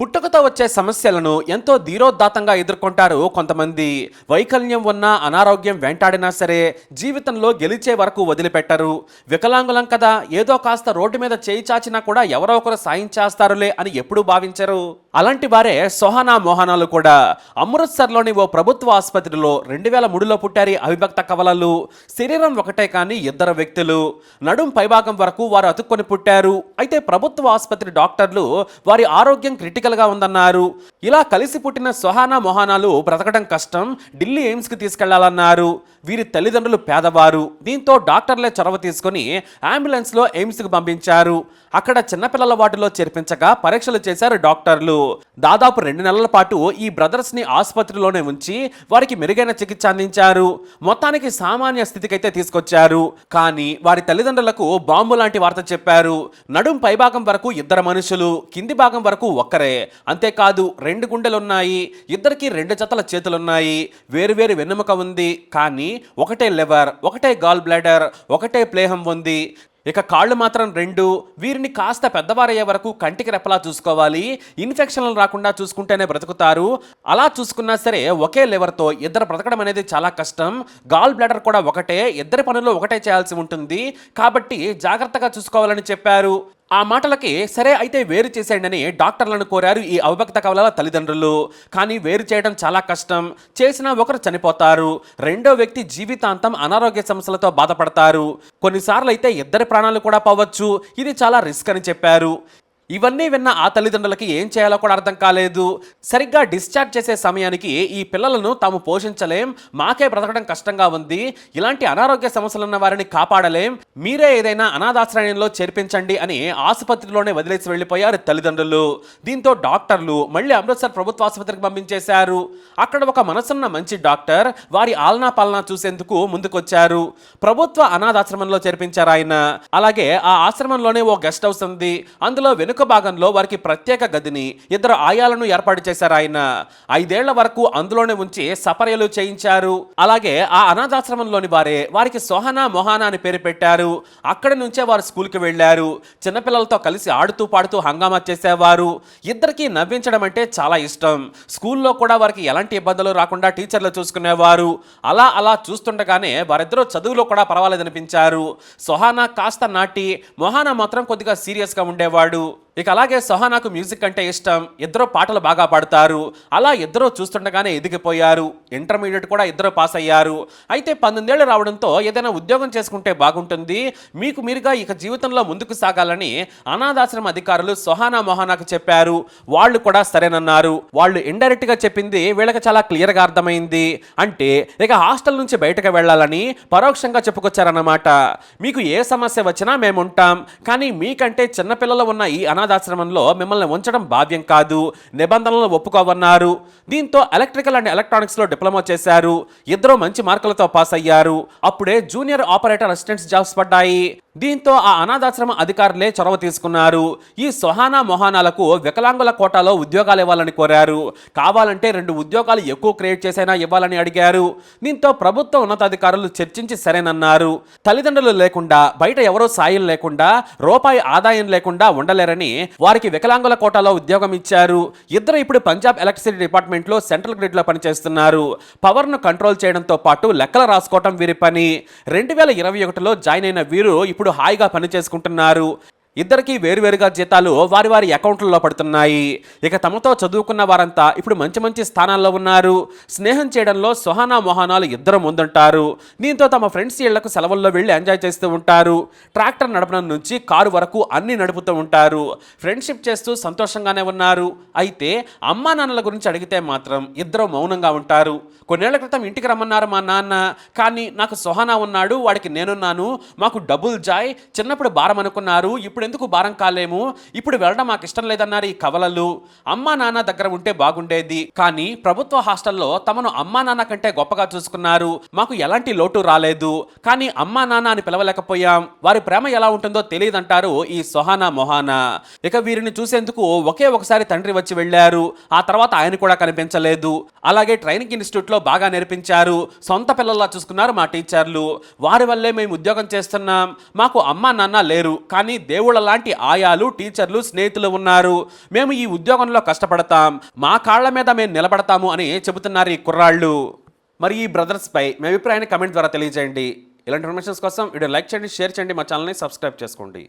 పుట్టుకతో వచ్చే సమస్యలను ఎంతో ధీరోద్దాతంగా ఎదుర్కొంటారు కొంతమంది. వైకల్యం ఉన్నా అనారోగ్యం వెంటాడినా సరే జీవితంలో గెలిచే వరకు వదిలిపెట్టరు. వికలాంగులం కదా ఏదో కాస్త రోడ్డు మీద చేయి చాచినా కూడా ఎవరో ఒకరు సాయం చేస్తారులే అని ఎప్పుడూ భావించరు. అలాంటి వారే సోహనా మోహనాలు కూడా. అమృత్సర్లోని ఓ ప్రభుత్వ ఆసుపత్రిలో రెండు వేల మూడులో పుట్టారి అవిభక్త కవలలు. శరీరం ఒకటే కానీ ఇద్దరు వ్యక్తులు. నడుం పైభాగం వరకు వారు అతుక్కొని పుట్టారు. అయితే ప్రభుత్వ ఆసుపత్రి డాక్టర్లు వారి ఆరోగ్యం క్రిటికల్గా ఉందన్నారు. ఇలా కలిసి పుట్టిన సొహానా మొహానాలు బ్రతకడం కష్టం ఢిల్లీ ఎయిమ్స్కి తీసుకెళ్ళాలన్నారు. వీరి తల్లిదండ్రులు పేదవారు. దీంతో డాక్టర్లే చొరవ తీసుకుని అంబులెన్స్లో ఎయిమ్స్కి పంపించారు. అక్కడ చిన్నపిల్లల వాటిలో చేర్పించగా పరీక్షలు చేశారు డాక్టర్లు. దాదాపు రెండు నెలల పాటు ఈ బ్రదర్స్ని ఆసుపత్రిలోనే ఉంచి వారికి మెరుగైన చికిత్స అందించారు. మొత్తానికి సామాన్య స్థితికైతే తీసుకొచ్చారు. కానీ వారి తల్లిదండ్రులకు బాంబు లాంటి వార్త చెప్పారు. నడుం పైభాగం వరకు ఇద్దరు మనుషులు కింది భాగం వరకు ఒక్కరే. అంతేకాదు రెండు గుండెలు ఉన్నాయి ఇద్దరికి రెండు జతల చేతులున్నాయి వేరువేరు వెన్నెముక ఉంది కానీ ఒకటే లివర్ ఒకటే గాల్ బ్లాడర్ ఒకటే ప్లేహం ఉంది. ఇక కాళ్ళు మాత్రం రెండు వీరిని కాస్త పెద్దవారయ్యే వరకు కంటికి రెప్పలా చూసుకోవాలి. ఇన్ఫెక్షన్లు రాకుండా చూసుకుంటేనే బ్రతుకుతారు. అలా చూసుకున్నా సరే ఒకే లివర్తో ఇద్దరు బ్రతకడం అనేది చాలా కష్టం. గాల్ బ్లాడర్ కూడా ఒకటే ఇద్దరి పనులు ఒకటే చేయాల్సి ఉంటుంది. కాబట్టి జాగ్రత్తగా చూసుకోవాలని చెప్పారు. ఆ మాటలకి సరే అయితే వేరు చేసేయండి డాక్టర్లను కోరారు ఈ అవభక్త కవలల తల్లిదండ్రులు. కానీ వేరు చేయడం చాలా కష్టం. చేసిన ఒకరు చనిపోతారు. రెండో వ్యక్తి జీవితాంతం అనారోగ్య సమస్యలతో బాధపడతారు. కొన్నిసార్లు అయితే ఇద్దరి ప్రాణాలు కూడా పోవచ్చు. ఇది చాలా రిస్క్ అని చెప్పారు. ఇవన్నీ విన్న ఆ తల్లిదండ్రులకి ఏం చేయాలో కూడా అర్థం కాలేదు. సరిగ్గా డిశ్చార్జ్ చేసే సమయానికి ఈ పిల్లలను తాము పోషించలేం మాకే బ్రతకడం కష్టంగా ఉంది ఇలాంటి అనారోగ్య సమస్యలున్న వారిని కాపాడలేం మీరే ఏదైనా అనాథాశ్రయంలో చేర్పించండి అని ఆసుపత్రిలోనే వదిలేసి వెళ్ళిపోయారు తల్లిదండ్రులు. దీంతో డాక్టర్లు మళ్ళీ అమృత్సర్ ప్రభుత్వ ఆసుపత్రికి పంపించేశారు. అక్కడ ఒక మనసున్న మంచి డాక్టర్ వారి ఆలనా పాలనా చూసేందుకు ముందుకొచ్చారు. ప్రభుత్వ అనాథాశ్రమంలో చేర్పించారు ఆయన. అలాగే ఆ ఆశ్రమంలోనే ఓ గెస్ట్ హౌస్ ఉంది. అందులో వెనుక భాగంలో వారికి ప్రత్యేక గదిని ఇద్దరు ఆయాలను ఏర్పాటు చేశారు ఆయన. ఐదేళ్ళ వరకు అందులోనే ఉంచి సపర్యలు చేయించారు. అలాగే ఆ అనాథాశ్రమంలోని వారే వారికి సోహనా మొహానా అని పేరు పెట్టారు. అక్కడి నుంచే వారు స్కూల్కి వెళ్ళారు. చిన్నపిల్లలతో కలిసి ఆడుతూ పాడుతూ హంగామా చేసేవారు. ఇద్దరికి నవ్వించడం అంటే చాలా ఇష్టం. స్కూల్లో కూడా వారికి ఎలాంటి ఇబ్బందులు రాకుండా టీచర్లు చూసుకునేవారు. అలా అలా చూస్తుండగానే వారిద్దరూ చదువులో కూడా పర్వాలేదనిపించారు. సొహానా కాస్త నాటి మొహానా మాత్రం కొద్దిగా సీరియస్గా ఉండేవాడు. ఇక అలాగే సొహానాకు మ్యూజిక్ అంటే ఇష్టం. ఇద్దరు పాటలు బాగా పాడతారు. అలా ఇద్దరు చూస్తుండగానే ఎదిగిపోయారు. ఇంటర్మీడియట్ కూడా ఇద్దరు పాస్ అయ్యారు. అయితే పంతొమ్మిదేళ్ళు రావడంతో ఏదైనా ఉద్యోగం చేసుకుంటే బాగుంటుంది. మీకు మీరుగా ఇక జీవితంలో ముందుకు సాగాలని అనాథాశ్రమ అధికారులు సొహానా మొహానాకు చెప్పారు. వాళ్ళు కూడా సరేనన్నారు. వాళ్ళు ఇండైరెక్ట్గా చెప్పింది వీళ్ళకి చాలా క్లియర్గా అర్థమైంది. అంటే ఇక హాస్టల్ నుంచి బయటకు వెళ్ళాలని పరోక్షంగా చెప్పుకొచ్చారన్నమాట. మీకు ఏ సమస్య వచ్చినా మేము ఉంటాం కానీ మీకంటే చిన్నపిల్లలు ఉన్న ఈ అనాథాశ్రమంలో మిమ్మల్ని ఉంచడం భావ్యం కాదు నిబంధనలను ఒప్పుకోవన్నారు. దీంతో ఎలక్ట్రికల్ అండ్ ఎలక్ట్రానిక్స్లో డిప్లొమా చేశారు. ఇద్దరు మంచి మార్కులతో పాస్ అయ్యారు. అప్పుడే జూనియర్ ఆపరేటర్ అసిస్టెంట్స్ జాబ్స్ పడ్డాయి. దీంతో ఆ అనాథాశ్రమ అధికారులే చొరవ తీసుకున్నారు. ఈ సొహానా మొహానాలకు వికలాంగుల కోటాలో ఉద్యోగాలు ఇవ్వాలని కోరారు. కావాలంటే రెండు ఉద్యోగాలు ఎక్కువ క్రియేట్ చేసైనా ఇవ్వాలని అడిగారు. దీంతో ప్రభుత్వ ఉన్నతాధికారులు చర్చించి సరేనన్నారు. తల్లిదండ్రులు లేకుండా బయట ఎవరో సాయం లేకుండా రూపాయి ఆదాయం లేకుండా ఉండలేరని వారికి వికలాంగుల కోటాలో ఉద్యోగం ఇచ్చారు. ఇద్దరు ఇప్పుడు పంజాబ్ ఎలక్ట్రిసిటీ డిపార్ట్మెంట్లో సెంట్రల్ గ్రిడ్లో పనిచేస్తున్నారు. పవర్ను కంట్రోల్ చేయడంతో పాటు లెక్కలు రాసుకోవటం వీరి పని. రెండు వేల ఇరవై ఒకటిలో జాయిన్ అయిన వీరు ఇప్పుడు హాయిగా పని చేసుకుంటున్నారు. ఇద్దరికీ వేరువేరుగా జీతాలు వారి వారి అకౌంట్లలో పడుతున్నాయి. ఇక తమతో చదువుకున్న వారంతా ఇప్పుడు మంచి మంచి స్థానాల్లో ఉన్నారు. స్నేహం చేయడంలో సుహానా మొహానాలు ఇద్దరు ముందుంటారు. దీంతో తమ ఫ్రెండ్స్ ఇళ్ళకు సెలవుల్లో వెళ్ళి ఎంజాయ్ చేస్తూ ఉంటారు. ట్రాక్టర్ నడపడం నుంచి కారు వరకు అన్ని నడుపుతూ ఉంటారు. ఫ్రెండ్షిప్ చేస్తూ సంతోషంగానే ఉన్నారు. అయితే అమ్మా నాన్నల గురించి అడిగితే మాత్రం ఇద్దరు మౌనంగా ఉంటారు. కొన్నేళ్ళ క్రితం ఇంటికి రమ్మన్నారు మా నాన్న. కానీ నాకు సుహానా ఉన్నాడు వాడికి నేనున్నాను. మాకు డబుల్ జాయ్ చిన్నప్పుడు భారం అనుకున్నారు. ఇప్పుడు ఎందుకు భారం కాలేము? ఇప్పుడు వెళ్ళడం మాకు ఇష్టం లేదన్నారు ఈ కవలలు. అమ్మా నాన్న దగ్గర ఉంటే బాగుండేది. కానీ ప్రభుత్వ హాస్టల్లో తమను అమ్మా నాన్న కంటే గొప్పగా చూసుకున్నారు. మాకు ఎలాంటి లోటు రాలేదు. కానీ అమ్మా నాన్న అని పిలవలేకపోయాం. వారి ప్రేమ ఎలా ఉంటుందో తెలియదంటారు ఈ సొహానా మొహానా. ఇక వీరిని చూసేందుకు ఒకే ఒకసారి తండ్రి వచ్చి వెళ్ళారు. ఆ తర్వాత ఆయన కూడా కనిపించలేదు. అలాగే ట్రైనింగ్ ఇన్స్టిట్యూట్లో బాగా నేర్పించారు. సొంత పిల్లల్లా చూసుకున్నారు మా టీచర్లు. వారి వల్లే మేము ఉద్యోగం చేస్తున్నాం. మాకు అమ్మా నాన్న లేరు. కానీ దేవుళ్ళ లాంటి ఆయాలు టీచర్లు స్నేహితులు ఉన్నారు. మేము ఈ ఉద్యోగంలో కష్టపడతాం. మా కాళ్ళ మీద మేము నిలబడతాము అని చెబుతున్నారు ఈ కుర్రాళ్ళు. మరి ఈ బ్రదర్స్ పై మీ అభిప్రాయాన్ని కమెంట్ ద్వారా తెలియజేయండి. ఇలాంటి ఇన్ఫర్మేషన్స్ కోసం వీడియో లైక్ చేయండి షేర్ చేయండి మా ఛానల్ని సబ్స్క్రైబ్ చేసుకోండి.